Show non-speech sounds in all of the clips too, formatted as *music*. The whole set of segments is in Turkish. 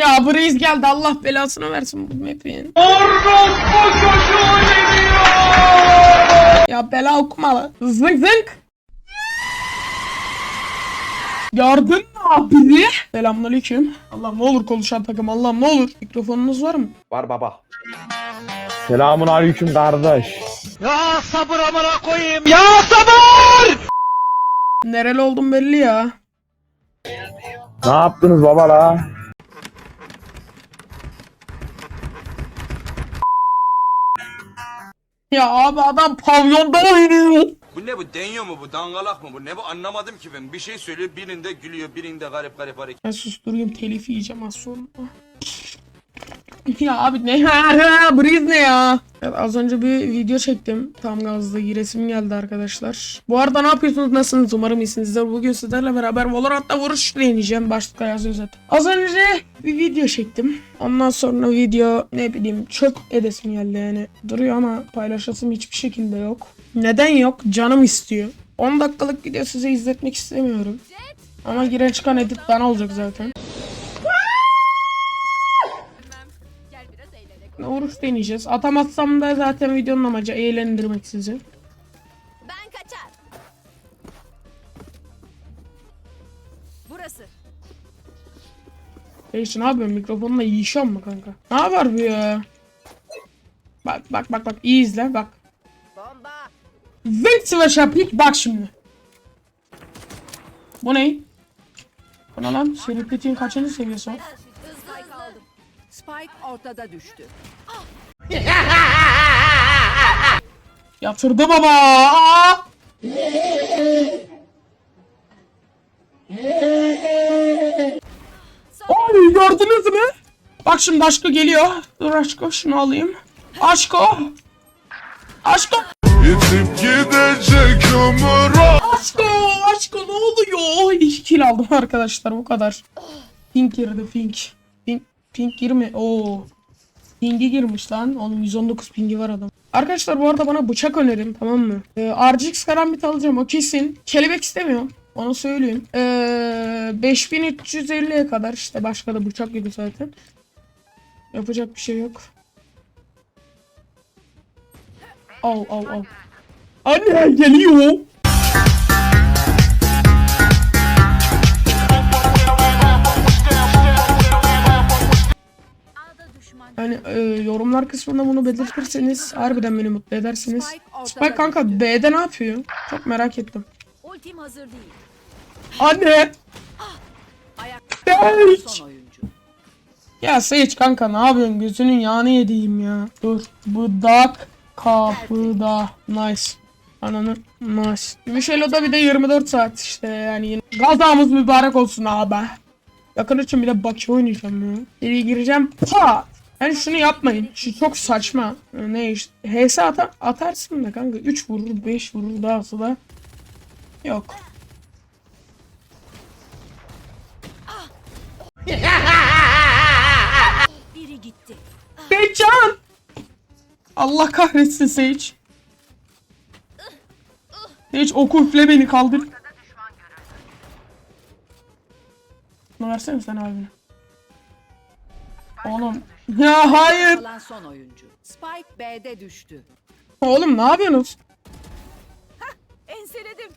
Ya bu reis geldi Allah belasını versin bu map'in. Ya bela okumalı. Zınk zınk. Gördün mü abi? Selamünaleyküm. Allah'ım ne olur konuşan takım Allah'ım ne olur. Mikrofonunuz var mı? Var baba. Selamun aleyküm kardeş. Nereli oldum belli ya. Ne yaptınız baba la? Ya abi adam pavyonda oynuyor. Bu ne bu deniyor mu bu dangalak mı bu ne bu anlamadım ki ben bir şey söylüyor birinde gülüyor birinde garip garip hareket. Ben susturayım telif yiyeceğim az sonra. *laughs* Ya abi ne ya? Breeze ne ya? Evet, az önce bir video çektim. Tam gazda giresim geldi arkadaşlar. Bu arada ne yapıyorsunuz? Nasılsınız? Umarım iyisinizdir. Bugün sizlerle beraber Valorant'ta vuruş deneyeceğim. Başlıkta yazıyor zaten. Az önce bir video çektim. Ondan sonra video ne bileyim çok edesim geldi yani. Duruyor ama paylaşasım hiçbir şekilde yok. Neden yok? Canım istiyor. 10 dakikalık video size izletmek istemiyorum. Ama giren çıkan edit bana olacak zaten. Oruç deneyeceğiz. Atamazsam da zaten videonun amacı eğlendirmek sizi. Ben kaçar. Burası. Değişti ne yapıyorsun? Mikrofonla yiyişiyor mu kanka? Ne haber bu ya? Bak bak bak bak iyi izle bak. Bomba. Zınk sıvaş yapayım bak şimdi. Bu ne? Bu ne lan? Siripletin kaçıncı seviyesi o? Spike ortada düştü. Yatırdı baba. Aa! Oy gördünüz mü? Bak şimdi aşkı geliyor. Dur aşkı şunu alayım. Aşko. Aşko. Yitip gidecek ömür Aşko. Aşko ne oluyor? İki kill aldım arkadaşlar bu kadar. Pink girdi pink. Pink girme. Oo. Pingi girmiş lan. Oğlum 119 pingi var adam. Arkadaşlar bu arada bana bıçak önerin tamam mı? Ee, RGX karambit alacağım o kesin. Kelebek istemiyorum. Onu söyleyeyim. Ee, 5350'ye kadar işte başka da bıçak gibi zaten. Yapacak bir şey yok. Al al al. Anne geliyor. Hani e, yorumlar kısmında bunu belirtirseniz harbiden beni mutlu edersiniz. Spike kanka. B'de ne yapıyor? Çok merak ettim. Ultim hazır değil. Anne! Sage! Ya Sage kanka ne yapıyorsun? Gözünün yağını yediğim ya. Dur. Bıdak kapıda. Nice. Ananı nice. Gümüşelo'da bir de 24 saat işte yani. Gazamız mübarek olsun abi. Yakın için bir de Baki oynayacağım ya. Geri gireceğim. Pa! Yani şunu yapmayın. Şu çok saçma. Ne işte. HS ata atarsın da kanka. 3 vurur, 5 vurur dahası da. Yok. Biri gitti. Beycan! Allah kahretsin Sage. Sage oku üfle beni kaldır. Bunu versene sen abine. Oğlum. *laughs* Ya hayır. Kalan son oyuncu. Spike B'de düştü. Oğlum ne yapıyorsunuz? Enseledim.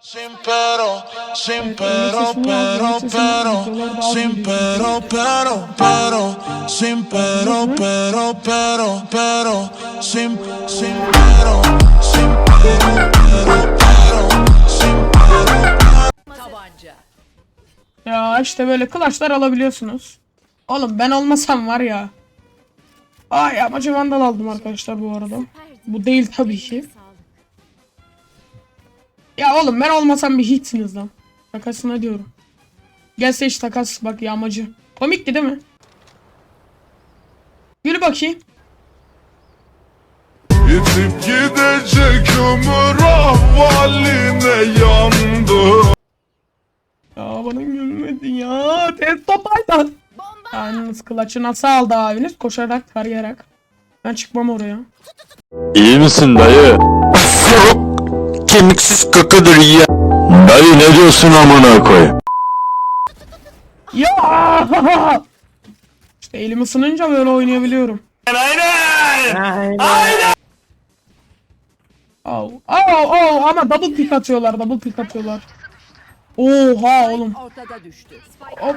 Sin pero, sin pero, pero, pero Sin pero, pero, pero Sin pero, pero, pero, pero Sin, sin pero, sin pero, pero, pero Sin Tabanca. Ya işte böyle kılaçlar alabiliyorsunuz. Oğlum ben olmasam var ya. Ay amacı vandal aldım arkadaşlar bu arada. Bu değil tabii ki. Ya oğlum ben olmasam bir hiçsiniz lan. Takasına diyorum. Gelse hiç takas bak yağmacı. Komikti değil mi? Gül bakayım. Yitip gidecek ömür ahvaline yandı Ya bana gülmedi ya. Test topaydan. Yalnız kılaçı nasıl aldı abiniz? Koşarak, tarayarak. Ben çıkmam oraya. İyi misin dayı? Kemiksiz kakadır ya. Dayı ne diyorsun amına koy? Ya! İşte elim ısınınca böyle oynayabiliyorum. Aynen. Au. Au au ama double pick atıyorlar double pick atıyorlar. Oha oğlum. Ortada düştü. Spike Hop.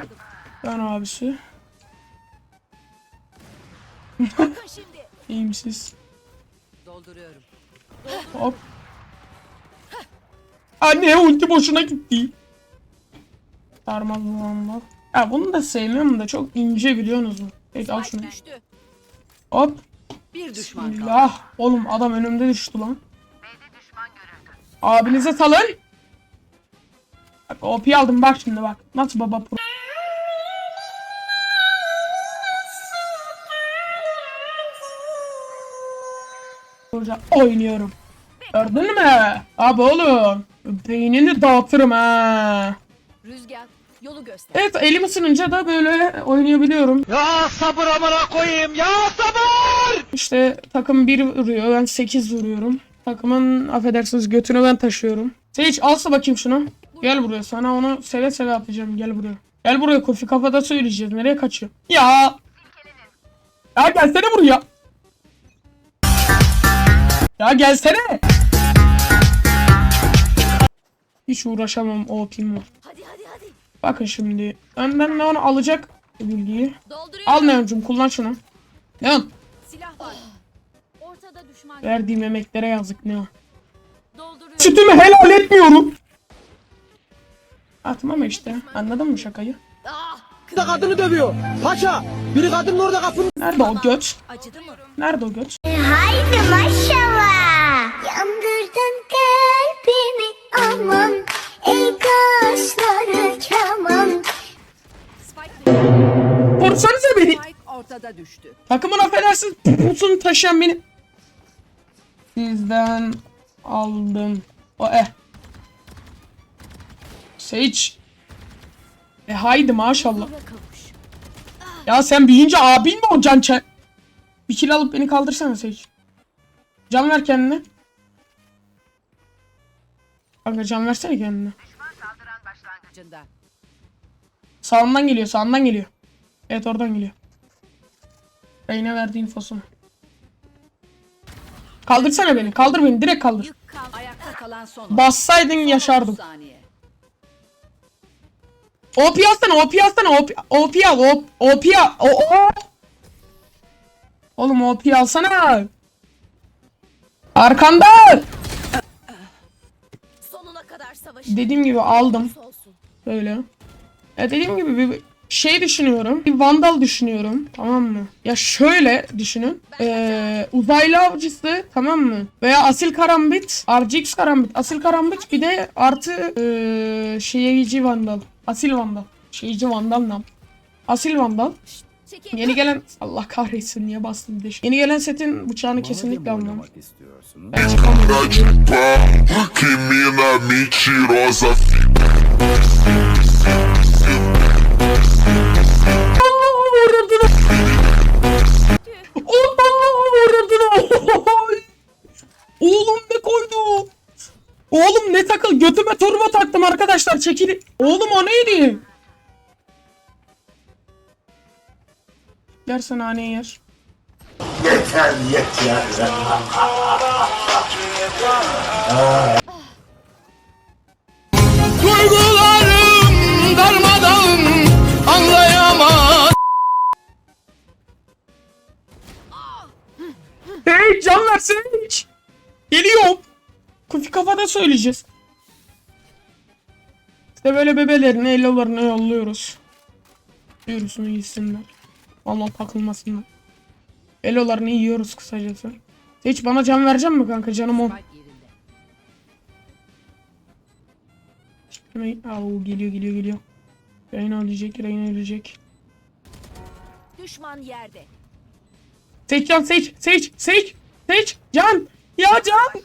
Ben abisi. *laughs* Bakın şimdi. İyi misiniz? Dolduruyorum. Hop. Anne ulti boşuna gitti. Sarmaz muamma. Ya bunu da sevmiyorum da çok ince biliyorsunuz mu? Peki al şunu. Hop. Bir düşman kaldı. Bismillah. Oğlum adam önümde düştü lan. Abinize salın. Bak OP aldım bak şimdi bak. Nasıl baba pro. Burada oynuyorum. Gördün mü? Abi oğlum. Beynini dağıtırım ha. Rüzgar yolu göster. Evet elim ısınınca da böyle oynayabiliyorum. Ya sabır amına koyayım ya sabır! İşte takım 1 vuruyor ben 8 vuruyorum. Takımın affedersiniz götünü ben taşıyorum. Sage alsa bakayım şunu. Gel buraya sana onu seve seve atacağım gel buraya. Gel buraya kofi kafada söyleyeceğiz nereye kaçıyor? Ya. Ya gelsene buraya. Ya gelsene. Hiç uğraşamam o opim var. Hadi hadi hadi. Bakın şimdi. Önden ne onu alacak bilgiyi. Dolduruyorum. Al Neon'cum kullan şunu. Neon. Silah var. Ortada düşman. Verdiğim emeklere yazık Neon. Dolduruyorum. Sütümü helal etmiyorum. Atmam işte. Anladın mı şakayı? da kadını dövüyor. Paşa! Biri kadının orada kapının Nerede o mı? Nerede o göt? Haydi maşallah ortada düştü. Takımın affedersiniz pusunu taşıyan beni. Sizden aldım. O eh. Sage. E haydi maşallah. Ya sen büyüyünce abin mi o can çe... Bir kill alıp beni kaldırsana Sage. Can ver kendine. Kanka can versene kendine. Sağından geliyor, sağından geliyor. Evet oradan geliyor. Reyne verdi infosunu. Kaldırsana beni, kaldır beni, direkt kaldır. Ayakta kalan son. Bassaydın yaşardım. OP alsana, OP alsana, OP, OP al, OP, OP al, o, o. Oğlum OP alsana. Arkanda. Sonuna kadar savaş. Dediğim gibi aldım. Böyle. Ya dediğim gibi bir şey düşünüyorum. Bir vandal düşünüyorum. Tamam mı? Ya şöyle düşünün. Ee, uzaylı avcısı tamam mı? Veya asil karambit. RGX karambit. Asil karambit bir de artı ee, şeyci vandal. Asil vandal. Şeyci vandal lan. Asil vandal. Yeni gelen Allah kahretsin niye bastım bir de. Yeni gelen setin bıçağını kesinlikle almam. Ben Yersen haneyi yer. Duygularım darmadağın anlayamaz. Hey can versene hiç. Geliyorum. Kufi kafada söyleyeceğiz. İşte böyle bebelerini elolarına yolluyoruz. Yürüsünü gitsinler. Vallahi takılmasınlar. Elolarını yiyoruz kısacası. Hiç bana can verecek mi kanka canım o? Spike yerinde. Hemen geliyor geliyor geliyor. Reyna ölecek, Reyna ölecek. Düşman yerde. Seç can, seç, seç, seç, seç, can, ya can.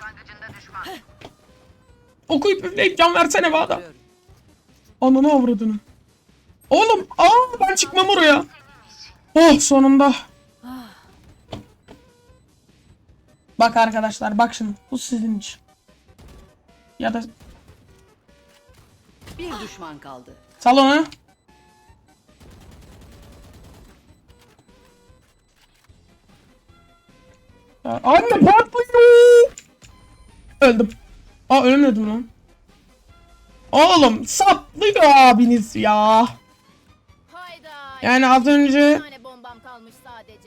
Okuyup üfleyip can versene bana. Ananı avradını. Oğlum, aa ben çıkmam oraya. Oh sonunda. Ah. Bak arkadaşlar bak şimdi bu sizin için. Ya da bir düşman kaldı. Salona. Ya, anne patlıyor. Öldüm. Aa ölmedim lan. Oğlum saplıyor abiniz ya. Yani az önce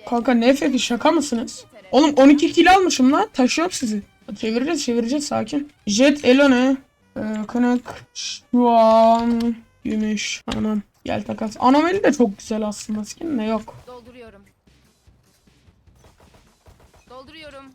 kanka nefret şaka mısınız? Oğlum 12 kilo almışım lan. Taşıyorum sizi. Çevireceğiz çevireceğiz sakin. Jet Elone. Ee, kınık. Şu an. Gümüş. Anam. Gel takas. Anomali de çok güzel aslında. Skin de yok. Dolduruyorum. Dolduruyorum.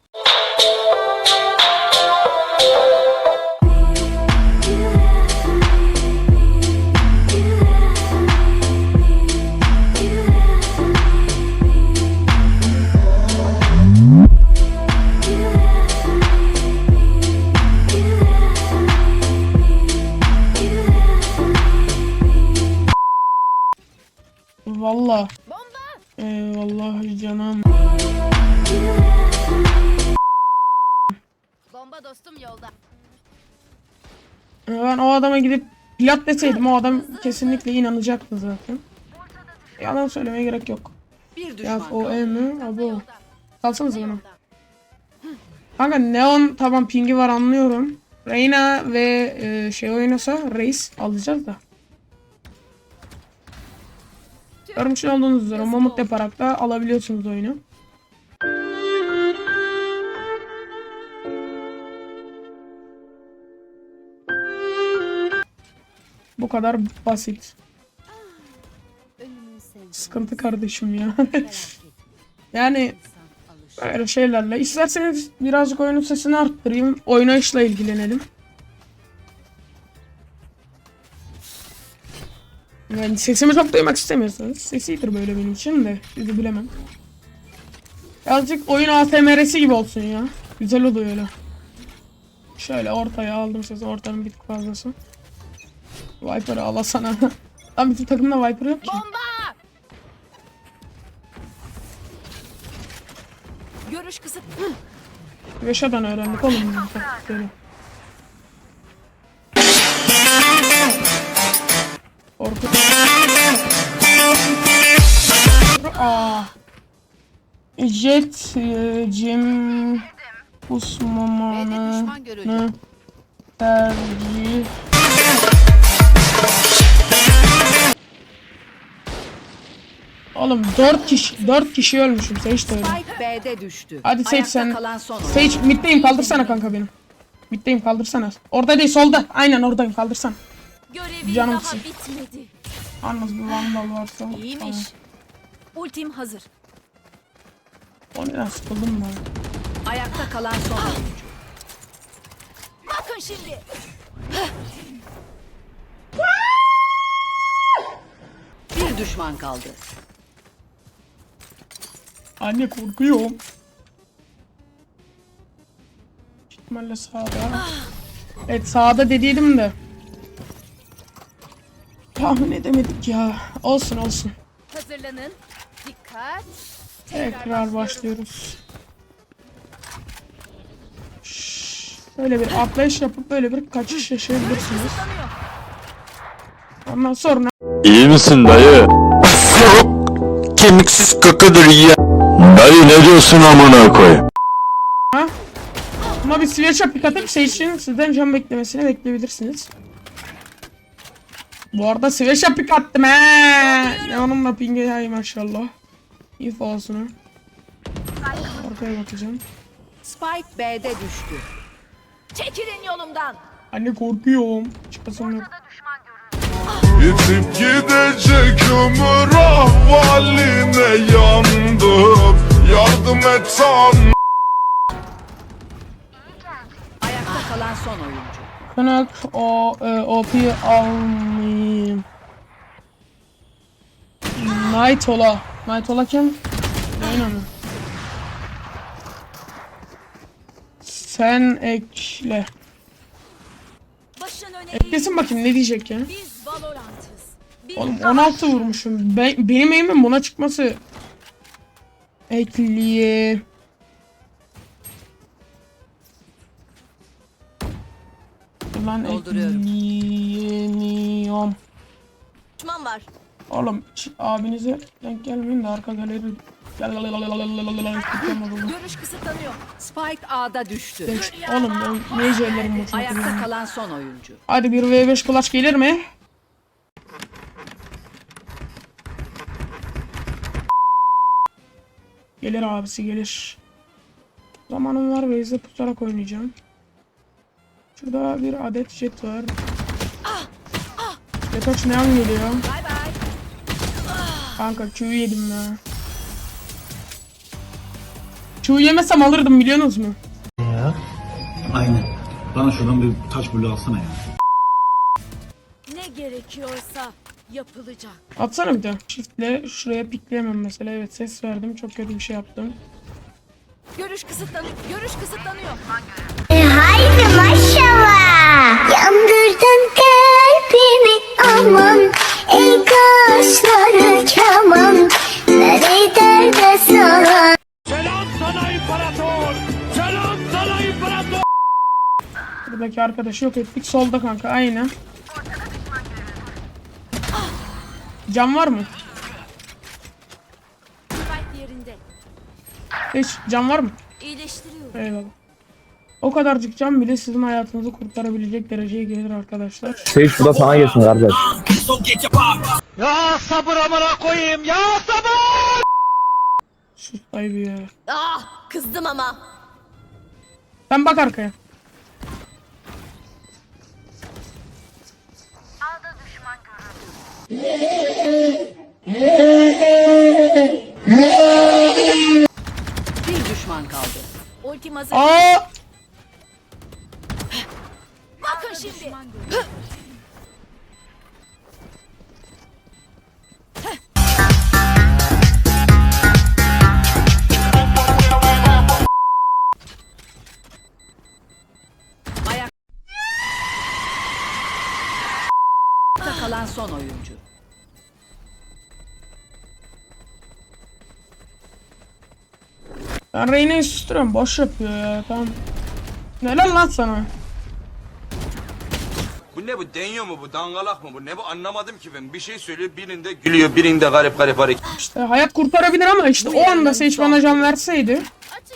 Ben o adama gidip plat deseydim o adam kesinlikle inanacaktı zaten. Yalan söylemeye gerek yok. Ya o. E mi? Abo. Salsanıza bana. Kanka Neon tamam pingi var anlıyorum. Reyna ve e, şey oynasa Reis alacağız da. Görmüş olduğunuz üzere Mamut yaparak alabiliyorsunuz oyunu. Bu kadar basit. Sıkıntı kardeşim ya. *laughs* yani Böyle şeylerle. İsterseniz birazcık oyunun sesini arttırayım. Oynayışla ilgilenelim. Yani sesimi çok duymak istemiyorsanız sesidir böyle benim için de sizi bilemem. Birazcık oyun ASMR'si gibi olsun ya. Güzel oluyor öyle. Şöyle ortaya aldım sesi ortanın bir tık fazlası. Viper'ı alasana. *laughs* Lan bizim takımda Viper yok ki. Bomba. Görüş kısıt. Yaşadan öğrendik oğlum taktikleri. Korkut. Aa. Jet, e, Jim, B'de Usmamanı, düşman görüldü. tercih. Oğlum 4 kişi 4 kişi ölmüşüm Sage de öyle. B'de düştü. Hadi Sage sen kalan son oyun. Sage middeyim kaldırsana kanka benim. Middeyim kaldırsana. Orada değil solda. Aynen oradayım kaldırsana. Görevin Canımsın. daha bitmedi. Yalnız bir vandal varsa. İyiymiş. Ultim hazır. Tamam. O neden sıkıldım ben. Ayakta kalan son oyuncu. Bakın şimdi. Bir düşman kaldı. Anne korkuyorum. İhtimalle sağda. Evet sağda dediydim de. Tahmin edemedik ya. Olsun olsun. Hazırlanın. Dikkat. Tekrar başlıyoruz. Şşş, Böyle bir atlayış yapıp böyle bir kaçış yaşayabilirsiniz. Ondan sonra İyi misin dayı? Kemiksiz kakadır ya. Dayı ne diyorsun amına koy? Ama bir switch'e pik atıp Sage'in sizden can beklemesini bekleyebilirsiniz. Bu arada switch'e pik attım he. Ne onunla ping'e hay maşallah. Olsun ha. Arkaya bakacağım. Spike B'de düştü. Çekilin yolumdan. Anne korkuyorum. Çıkasım yok. Yitip gidecek ömür ahvaline yandım Yardım et tan Ayakta kalan son oyuncu. Kınak o e, OP almayayım. Night ola. Kim? Mı? Sen ekle. Başın öne Eklesin bakayım ne diyecek ya. Biz Oğlum 16 vurmuşum. Ben, benim eğimim buna çıkması. Ekliye. Lan ekleyemiyorum. düşman var. Oğlum abinize denk gelmeyin de arka galeri *laughs* Görüş kısıtlanıyor. Spike A'da düştü. Oğlum ben jellerim boşuna Ayakta kalan son oyuncu. Hadi bir V5 kulaç gelir mi? Gelir abisi gelir. Zamanım var Waze'de tutarak oynayacağım. Şurada bir adet jet var. Jetox neon geliyor. Bay bay. Kanka Q'yu yedim ya. Q'yu yemesem alırdım biliyorsunuz mu? Aynen. Bana şuradan bir taş bulu alsana ya. Ne gerekiyorsa yapılacak. Atsana bir de. Shift'le şuraya pikleyemem mesela. Evet ses verdim. Çok kötü bir şey yaptım. Görüş kısıtlanıyor. Görüş kısıtlanıyor. E, Haydi maşallah Yandırdın kalbimi aman Ey kaşları keman Nereye derde sana Selam sana imparator! Selam sana imparator! Buradaki arkadaşı yok ettik. Solda kanka aynen. Cam var mı? Yerinde. Hiç cam var mı? İyileştiriyorum. Eyvallah. O kadarcık cam bile sizin hayatınızı kurtarabilecek dereceye gelir arkadaşlar. Sage bu da sana gelsin kardeş. Ya sabır amına koyayım ya sabır! Sus ayıbı ya. Ah kızdım ama. Sen bak arkaya. Bir düşman kaldı. Ultim hazır. Aa! Ben Reyna'yı susturuyorum. Boş yapıyor ya. Tamam. Neler lan sana? Bu ne bu deniyor mu bu dangalak mı bu ne bu anlamadım ki ben bir şey söylüyor birinde gülüyor birinde garip garip hareket. İşte hayat kurtarabilir ama işte o anda Sage bana can verseydi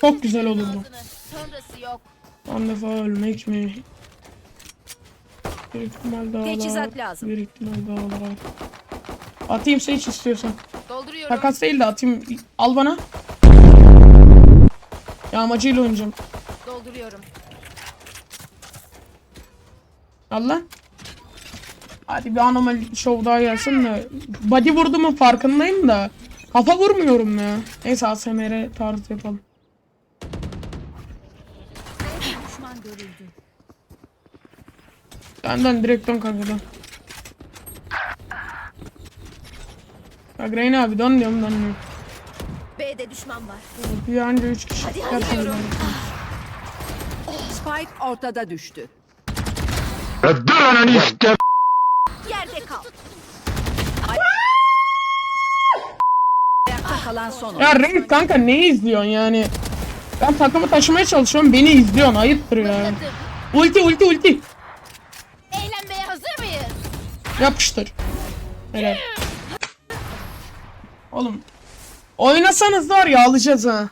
çok güzel olurdu. Sonrası yok. One defa ölmek mi? Bir ihtimal daha Teçhizat var. lazım. Bir ihtimal daha var. Atayım Sage istiyorsan. Dolduruyorum. Takas değil de atayım. Al bana. Yağmacıyla oynayacağım. Dolduruyorum. Al lan. Hadi bir anomali show daha gelsin de. Body vurdu mu farkındayım da. Kafa vurmuyorum ya. Neyse ASMR tarzı yapalım. Benden direkt dön kanka dön. Bak Reyna abi dön diyorum dönmüyor. B'de düşman var. Bir anca 3 kişi. Gerçekten. Spike ortada düştü. Yerde kal. Ayakta kalan son. Ya Reis kanka ne izliyorsun yani? Ben takımı taşımaya çalışıyorum beni izliyorsun ayıptır ya. Ulti ulti ulti. Eğlenmeye hazır mıyız? Yapıştır. Helal. Oğlum. Oynasanız var ya alacağız ha.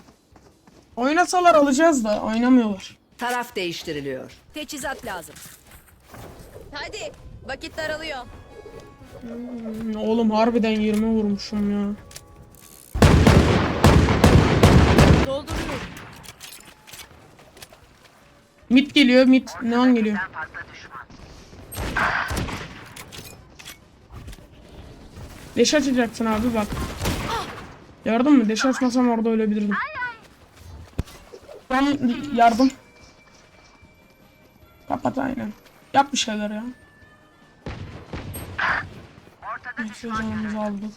Oynasalar alacağız da oynamıyorlar. Taraf değiştiriliyor. Teçhizat lazım. Hadi. Vakit daralıyor. Oğlum harbiden 20 vurmuşum ya. Dolduruyorum. Mid geliyor mid neon geliyor. Deş açacaksın abi bak. Yardım mı? Deş açmasam orada ölebilirdim. Ben yardım. Kapat aynen. Yap bir şeyler ya. Neyse canımızı aldık.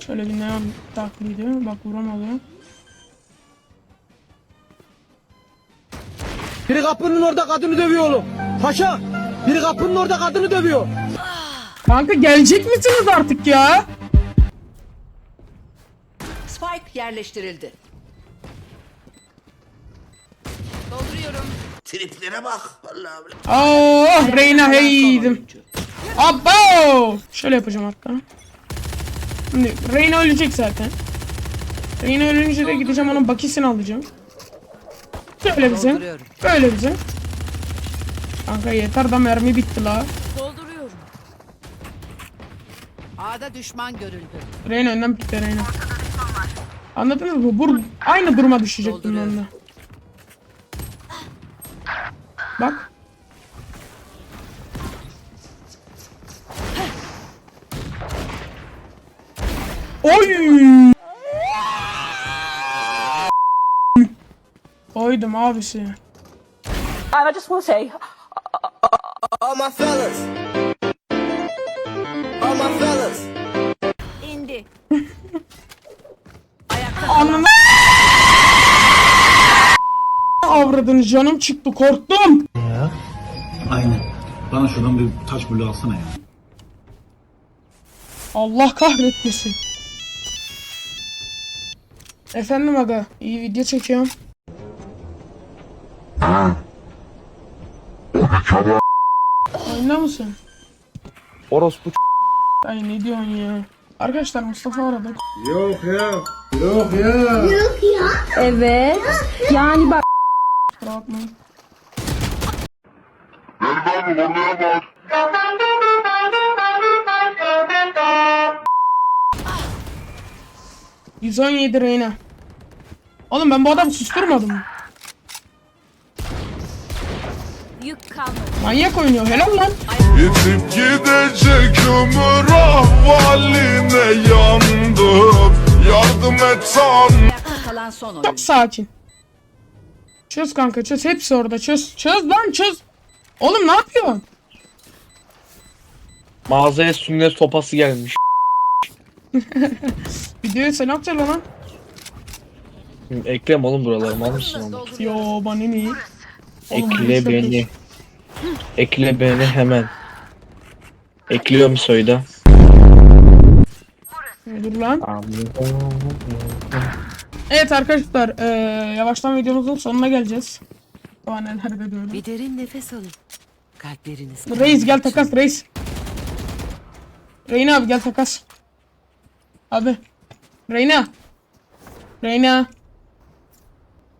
Şöyle bir neon taklidi. Bak vuramadı. Biri kapının orada kadını dövüyor oğlum. Paşa! Biri kapının orada kadını dövüyor. Kanka gelecek misiniz artık ya? Spike yerleştirildi. Dolduruyorum. Triplere bak vallahi. Oh Reyna heydim. oyuncu. Abo! Şöyle yapacağım hatta. Şimdi Reyna ölecek zaten. Reyna ölünce de gideceğim onun bakisini alacağım. Böyle bizim. Dolduruyorum. Böyle bizim. Kanka yeter da mermi bitti la. A'da düşman görüldü. Reyna önden bitti Reyna. Anladınız mı? Bu aynı duruma düşecektim ben de. Bak. Oy! Koydum abisi. I just want to say, All my fellas. All my fellas. Avradın canım çıktı korktum. Aynen. Bana şuradan bir taş bulu alsana ya. Allah kahretmesin. Efendim aga iyi video çekiyorum. Oyunda mısın? Orospu Ay ne diyorsun ya? Arkadaşlar Mustafa aradı. Evet. Yani bak. Kusura bakmayın. ...117 Reyna. Oğlum ben bu adamı susturmadım. Yük kalmadı. Manyak oynuyor helal lan. Yitip gidecek ömür ahvaline yandım Yardım et Tanrım Ayakta kalan son oyun. Çok sakin. Çöz kanka çöz hepsi orada çöz. Çöz lan çöz. Oğlum ne yapıyorsun? Mağazaya sünnet sopası gelmiş. *laughs* Videoya selam söyle lan. Ekrem oğlum buraları mal mısın oğlum? Yo bana ne? Oğlum, Ekle beni. Ekle beni hemen. Ekliyorum soyda. Dur lan. Evet arkadaşlar eee, yavaştan videomuzun sonuna geleceğiz. Daha neler de diyorum. Bir derin nefes alın. Kalpleriniz Reis gel takas reis. Reyna abi gel takas. Abi. Reyna. Reyna.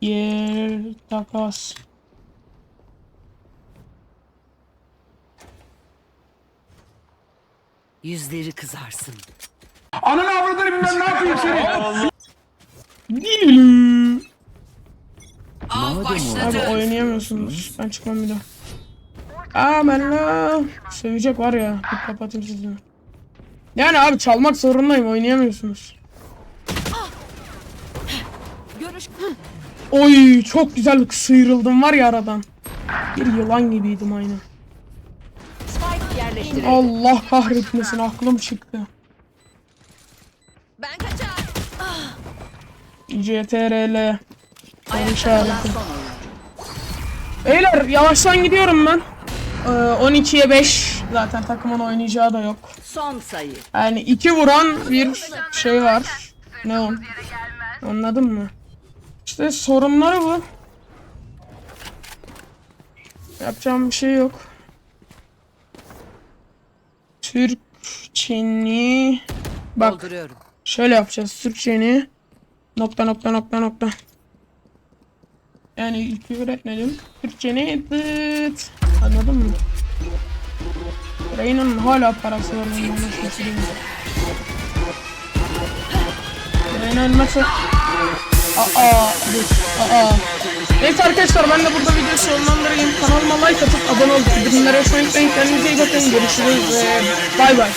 Yer takas. Yüzleri kızarsın. Gülüm. Av başladı. Abi oynayamıyorsunuz. Ben çıkmam bir daha. Aa ben la. Sövecek var ya. Bir kapatayım sizi. Yani abi çalmak zorundayım. Oynayamıyorsunuz. Görüş Oy çok güzel sıyrıldım var ya aradan. Bir yılan gibiydim aynı. spike yerleştirildi. Allah kahretmesin aklım çıktı. CTRL. Soru işareti. Beyler yavaştan gidiyorum ben. Ee, 12'ye 5 zaten takımın oynayacağı da yok. Son sayı. Yani iki vuran bir şey var. Ne o? Anladın mı? İşte sorunları bu. Yapacağım bir şey yok. Türk, Çinli... Bak şöyle yapacağız. Türkçeni nokta nokta nokta nokta. Yani küfür etmedim. Türkçeni dıt. Anladın mı? Reyna'nın hala parası var. Reyna ölmezse... Aa, dur. Aa. Neyse arkadaşlar ben de burada videoyu sonlandırayım. Kanalıma like atıp abone olup bildirimleri açmayı unutmayın. Kendinize iyi bakın. Görüşürüz bay bay.